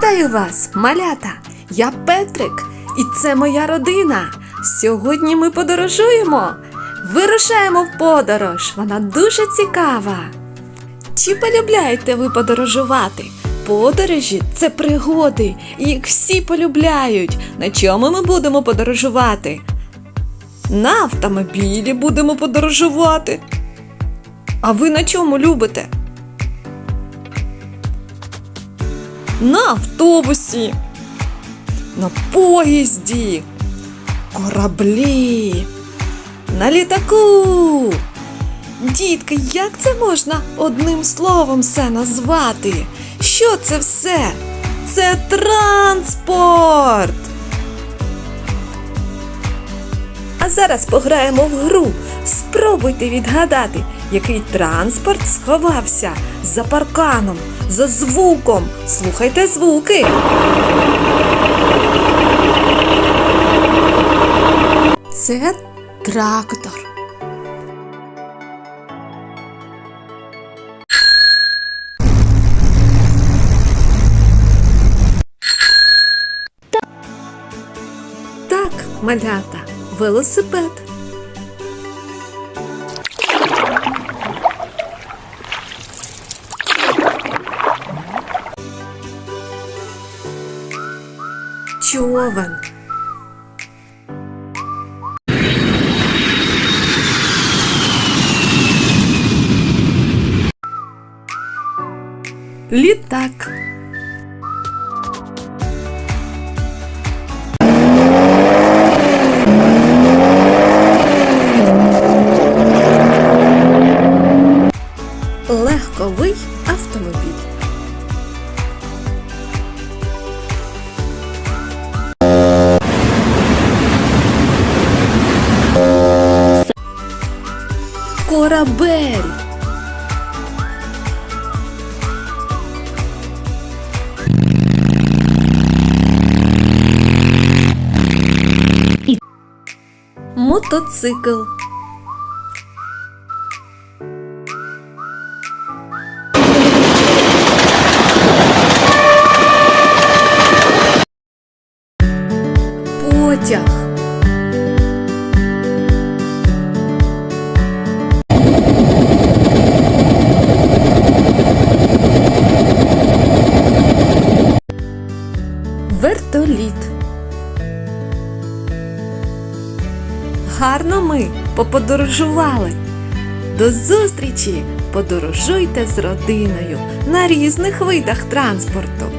Вітаю вас, малята! Я Петрик, і це моя родина. Сьогодні ми подорожуємо. Вирушаємо в подорож. Вона дуже цікава. Чи полюбляєте ви подорожувати? Подорожі це пригоди, їх всі полюбляють. На чому ми будемо подорожувати? На автомобілі будемо подорожувати. А ви на чому любите? На автобусі, на поїзді, кораблі, на літаку. Дітки, як це можна одним словом все назвати? Що це все? Це транспорт. Зараз пограємо в гру. Спробуйте відгадати, який транспорт сховався за парканом, за звуком. Слухайте звуки. Це трактор. Так, малята, велосипед. Човен. Літак. Корабель. Мотоцикл. Потяг. Вертоліт. Гарно ми поподорожували. До зустрічі! Подорожуйте з родиною на різних видах транспорту.